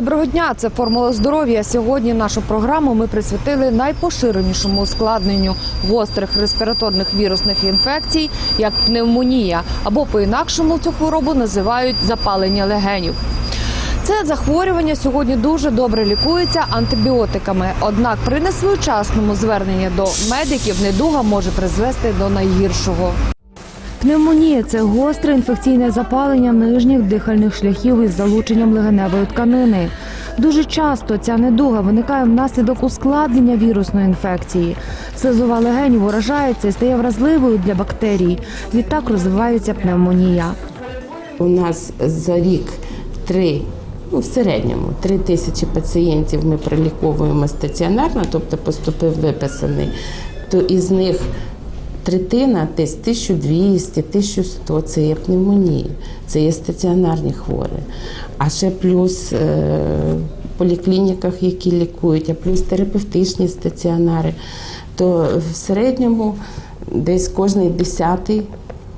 Доброго дня, це формула здоров'я. Сьогодні нашу програму ми присвятили найпоширенішому ускладненню гострих респіраторних вірусних інфекцій, як пневмонія, або по-інакшому цю хворобу називають запалення легенів. Це захворювання сьогодні дуже добре лікується антибіотиками. Однак при несвоєчасному зверненні до медиків недуга може призвести до найгіршого. Пневмонія це гостре інфекційне запалення нижніх дихальних шляхів із залученням легеневої тканини. Дуже часто ця недуга виникає внаслідок ускладнення вірусної інфекції. Слизова легенів уражається і стає вразливою для бактерій. Відтак розвивається пневмонія. У нас за рік три, ну в середньому три тисячі пацієнтів ми проліковуємо стаціонарно, тобто поступив виписаний, то із них третина, десь 1200, 1100 це є пневмонії, це є стаціонарні хворі. А ще плюс е, в поліклініках, які лікують, а плюс терапевтичні стаціонари, то в середньому десь кожний десятий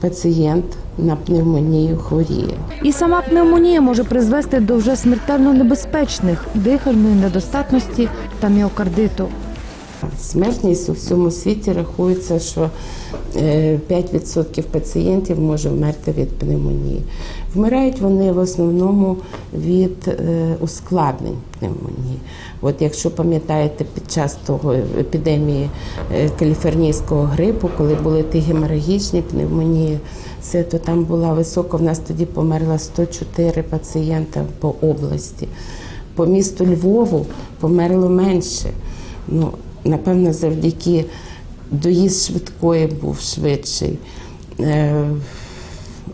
пацієнт на пневмонію хворіє. І сама пневмонія може призвести до вже смертельно небезпечних дихальної недостатності та міокардиту. Смертність у всьому світі рахується, що е, 5% пацієнтів може вмерти від пневмонії. Вмирають вони в основному від е, ускладнень пневмонії. От якщо пам'ятаєте, під час того епідемії е, каліфорнійського грипу, коли були ті геморагічні пневмонії, це то там була висока. В нас тоді померло 104 пацієнта по області. По місту Львову померло менше. Ну, напевно, завдяки доїзд швидкої був швидший. Е,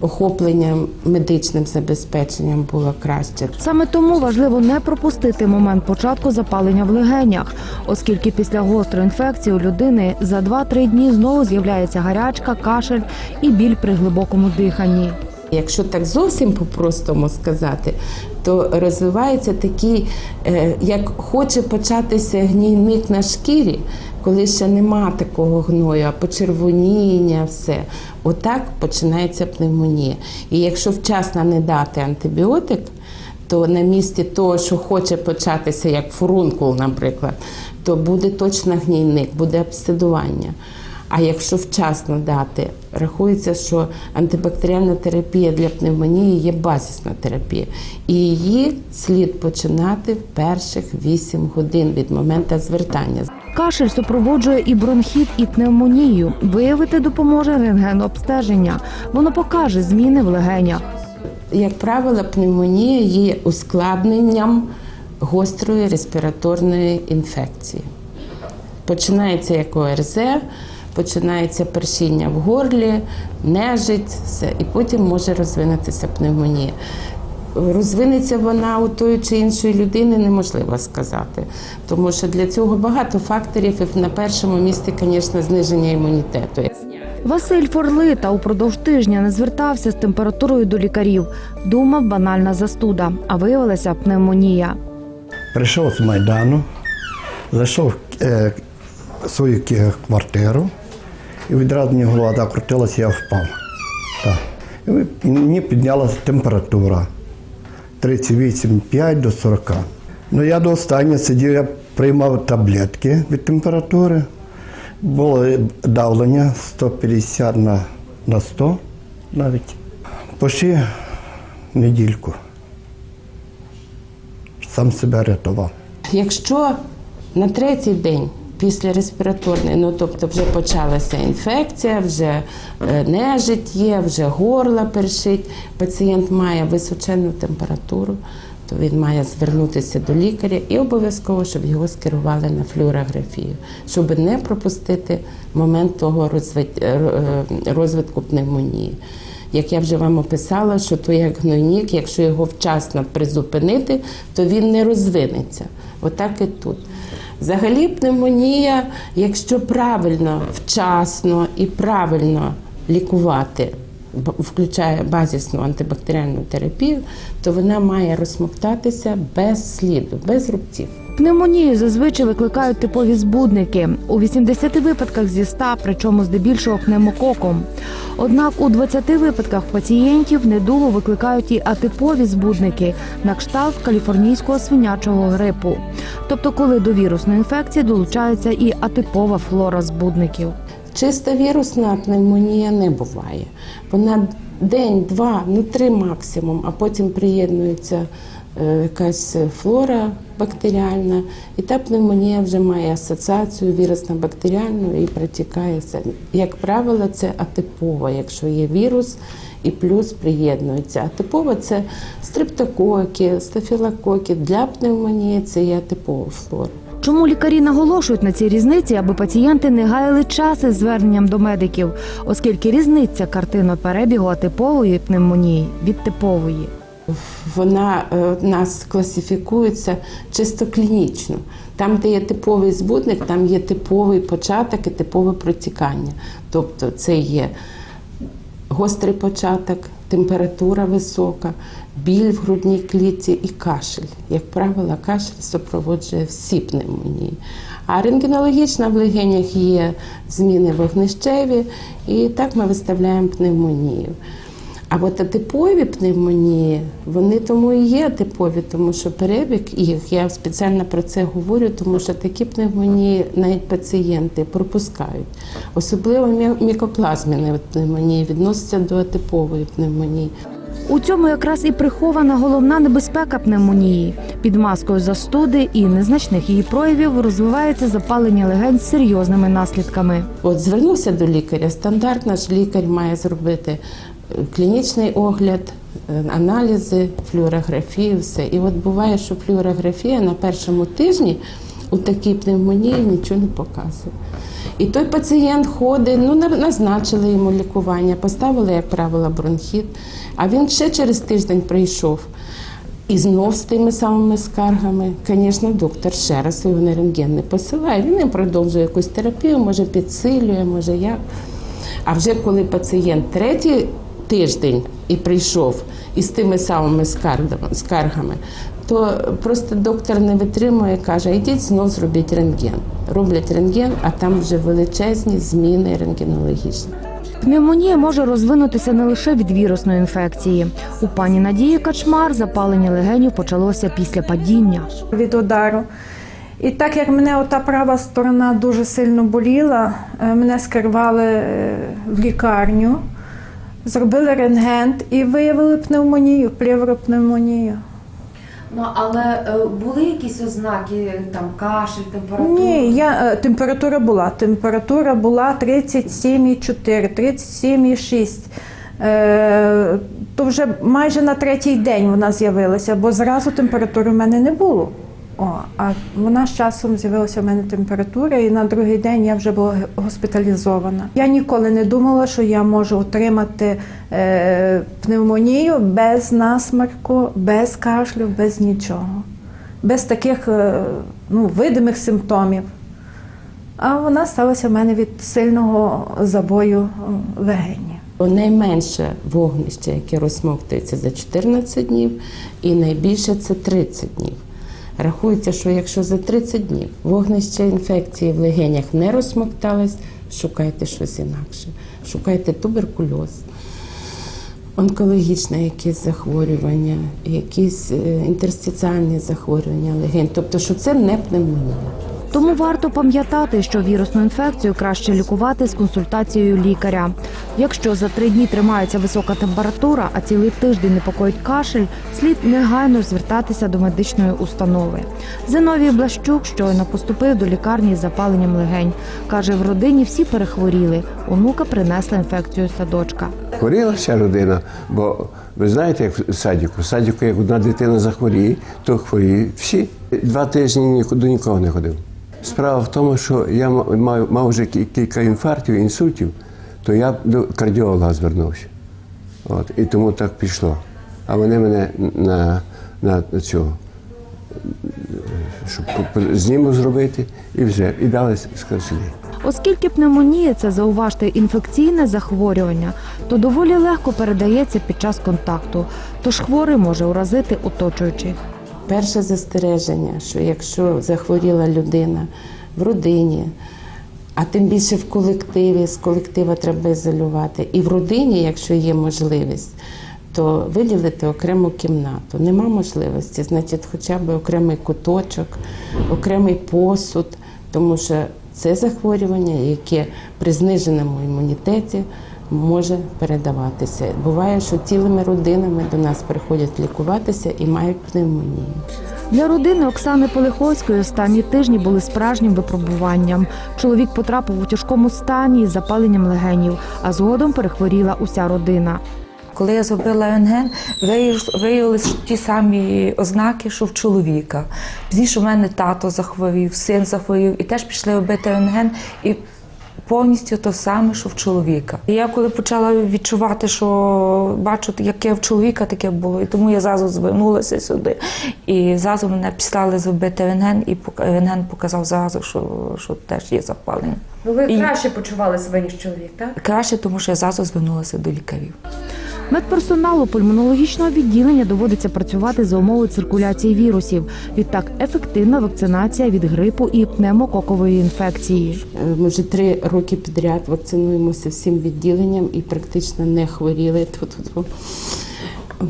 охоплення медичним забезпеченням було краще. Саме тому важливо не пропустити момент початку запалення в легенях, оскільки після гострої інфекції у людини за 2-3 дні знову з'являється гарячка, кашель і біль при глибокому диханні. Якщо так зовсім по-простому сказати, то розвивається такий, е, як хоче початися гнійник на шкірі, коли ще нема такого гною, а почервоніння, все. Отак починається пневмонія. І якщо вчасно не дати антибіотик, то на місці того, що хоче початися, як фурункул, наприклад, то буде точно гнійник, буде обсидування. А якщо вчасно дати, рахується, що антибактеріальна терапія для пневмонії є базисна терапія, і її слід починати в перших 8 годин від моменту звертання. Кашель супроводжує і бронхіт, і пневмонію. Виявити допоможе рентгенобстеження. Воно покаже зміни в легенях. Як правило, пневмонія є ускладненням гострої респіраторної інфекції. Починається як ОРЗ, починається першіння в горлі, нежить, все, і потім може розвинутися пневмонія. Розвинеться вона у тої чи іншої людини, неможливо сказати, тому що для цього багато факторів, і на першому місці, звісно, зниження імунітету. Василь Форлита упродовж тижня не звертався з температурою до лікарів. Думав банальна застуда, а виявилася пневмонія. Прийшов з Майдану, зайшов в е, свою квартиру, і відразу мені голова так крутилася, я впав. Так. І мені піднялася температура 38,5 до 40. Ну, я до останнього сидів, я приймав таблетки від температури. Було давлення 150 на, на 100 навіть. Пошли недільку. Сам себе рятував. Якщо на третій день після респіраторної, ну тобто вже почалася інфекція, вже е, нежить є, вже горло першить, пацієнт має височену температуру, то він має звернутися до лікаря і обов'язково, щоб його скерували на флюорографію, щоб не пропустити момент того е, е, розвитку пневмонії. Як я вже вам описала, що то як гнойник, якщо його вчасно призупинити, то він не розвинеться. Отак і тут. Взагалі, пневмонія, якщо правильно, вчасно і правильно лікувати включає базисну антибактеріальну терапію, то вона має розсмоктатися без сліду, без рубців. Пневмонію зазвичай викликають типові збудники у 80 випадках зі 100, причому здебільшого пневмококом. Однак у 20 випадках пацієнтів недугу викликають і атипові збудники на кшталт каліфорнійського свинячого грипу. Тобто, коли до вірусної інфекції долучається і атипова флора збудників. Чиста вірусна пневмонія не буває. Вона день, два, ну три максимум, а потім приєднується е, якась флора бактеріальна, і та пневмонія вже має асоціацію вірусно-бактеріальну і протікає все. Як правило, це атипова, якщо є вірус і плюс приєднується. Атипова це стрептококи, стафілококи. Для пневмонії це є атипова флора. Чому лікарі наголошують на цій різниці, аби пацієнти не гаяли час із зверненням до медиків, оскільки різниця картиноперебігу атипової пневмонії від типової. Вона е, у нас класифікується чисто клінічно. Там, де є типовий збудник, там є типовий початок і типове протікання. Тобто це є гострий початок, температура висока, біль в грудній клітці і кашель. Як правило, кашель супроводжує всі пневмонії. А рентгенологічна в легенях є зміни вогнищеві, і так ми виставляємо пневмонію. А от атипові пневмонії, вони тому і є атипові, тому що перебіг їх, я спеціально про це говорю, тому що такі пневмонії навіть пацієнти пропускають. Особливо мі- мікоплазміни пневмонії відносяться до атипової пневмонії. У цьому якраз і прихована головна небезпека пневмонії. Під маскою застуди і незначних її проявів розвивається запалення легень з серйозними наслідками. От звернувся до лікаря. Стандартно ж лікар має зробити клінічний огляд, е, аналізи, флюорографію, все. І от буває, що флюорографія на першому тижні у такій пневмонії нічого не показує. І той пацієнт ходить, ну назначили йому лікування, поставили, як правило, бронхіт. А він ще через тиждень прийшов. І знов з тими самими скаргами, звісно, доктор ще раз його на рентген не посилає. Він їм продовжує якусь терапію, може підсилює, може як. А вже коли пацієнт третій тиждень і прийшов із тими самими скаргами, скаргами, то просто доктор не витримує, каже, йдіть знов зробіть рентген. Роблять рентген, а там вже величезні зміни рентгенологічні. Пневмонія може розвинутися не лише від вірусної інфекції. У пані Надії Качмар запалення легенів почалося після падіння. від удару. І так як мене ота права сторона дуже сильно боліла, е, мене скерували е, в лікарню, зробили рентген і виявили пневмонію, плевропневмонію. Ну але були якісь ознаки, там кашель, температура? Ні, я, е, температура була. Температура була 37,4, 37,6. Е, то вже майже на третій день вона з'явилася, бо зразу температури в мене не було. О, а вона з часом з'явилася в мене температура, і на другий день я вже була госпіталізована. Я ніколи не думала, що я можу отримати е, пневмонію без насмарку, без кашлю, без нічого, без таких е, ну, видимих симптомів. А вона сталася в мене від сильного забою легені. Найменше вогнище, яке розсмоктується за 14 днів, і найбільше це 30 днів. Рахується, що якщо за 30 днів вогнище інфекції в легенях не розсмокталось, шукайте щось інакше. Шукайте туберкульоз, онкологічне якесь захворювання, якісь е, інтерстиціальні захворювання легень. Тобто, що це не пневмонія. Тому варто пам'ятати, що вірусну інфекцію краще лікувати з консультацією лікаря. Якщо за три дні тримається висока температура, а цілий тиждень непокоїть кашель, слід негайно звертатися до медичної установи. Зиновій Блащук щойно поступив до лікарні з запаленням легень. Каже, в родині всі перехворіли. Онука принесла інфекцію садочка. Хворіла вся родина, бо ви знаєте, як в садіку. В садіку, як одна дитина захворіє, то хворіють всі. Два тижні ні- до нікого не ходив. Справа в тому, що я ма- мав, мав вже кі- кілька інфарктів, інсультів, то я до кардіолога звернувся. От, і тому так пішло. А вони мене на, на, цього, щоб по- зробити і вже, і дали сказали. Оскільки пневмонія це зауважте інфекційне захворювання, то доволі легко передається під час контакту, тож хворий може уразити оточуючих. Перше застереження, що якщо захворіла людина в родині, а тим більше в колективі, з колектива треба ізолювати, і в родині, якщо є можливість, то виділити окрему кімнату. Нема можливості, значить, хоча б окремий куточок, окремий посуд, тому що це захворювання, яке при зниженому імунітеті може передаватися. Буває, що цілими родинами до нас приходять лікуватися і мають пневмонію. Для родини Оксани Полиховської останні тижні були справжнім випробуванням. Чоловік потрапив у тяжкому стані із запаленням легенів, а згодом перехворіла уся родина. Коли я зробила рентген, виявились ті самі ознаки, що в чоловіка. Пізніше в мене тато захворів, син захворів, і теж пішли робити рентген. І повністю те саме, що в чоловіка. І я коли почала відчувати, що бачу, яке в чоловіка таке було, і тому я зразу звернулася сюди. І зразу мене післали зробити рентген, і рентген показав зразу, що, що теж є запалення. Ну, ви І- краще почували себе ніж чоловік, так? Краще, тому що я зразу звернулася до лікарів. Медперсоналу пульмонологічного відділення доводиться працювати за умови циркуляції вірусів. Відтак ефективна вакцинація від грипу і пневмококової інфекції. Е, Ми вже три роки підряд вакцинуємося всім відділенням і практично не хворіли. Ту-ту-ту.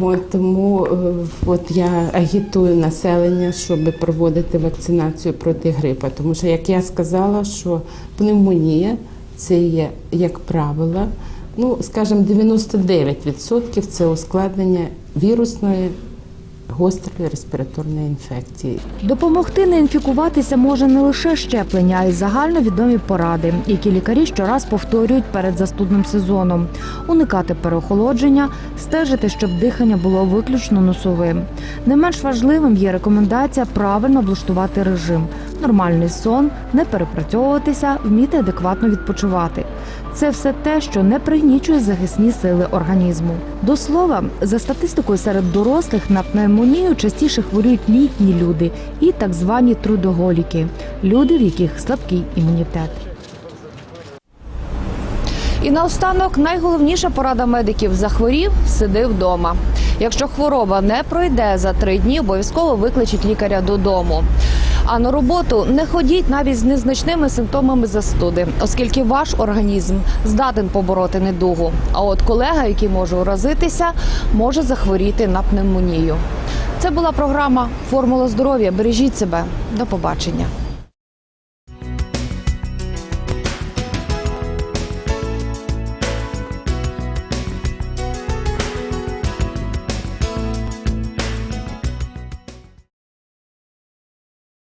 От, тому е, от я агітую населення, щоб проводити вакцинацію проти грипа. Тому що, як я сказала, що пневмонія це є, як правило, ну, скажімо, 99% це ускладнення вірусної гострої респіраторної інфекції. Допомогти не інфікуватися може не лише щеплення, а й загальновідомі поради, які лікарі щораз повторюють перед застудним сезоном: уникати переохолодження, стежити, щоб дихання було виключно носовим. Не менш важливим є рекомендація правильно облаштувати режим, нормальний сон, не перепрацьовуватися, вміти адекватно відпочивати. Це все те, що не пригнічує захисні сили організму. До слова, за статистикою серед дорослих на пневмонію частіше хворіють літні люди і так звані трудоголіки люди, в яких слабкий імунітет. І наостанок найголовніша порада медиків захворів, сиди вдома. Якщо хвороба не пройде за три дні, обов'язково викличіть лікаря додому. А на роботу не ходіть навіть з незначними симптомами застуди, оскільки ваш організм здатен побороти недугу. А от колега, який може уразитися, може захворіти на пневмонію. Це була програма Формула здоров'я. Бережіть себе. До побачення.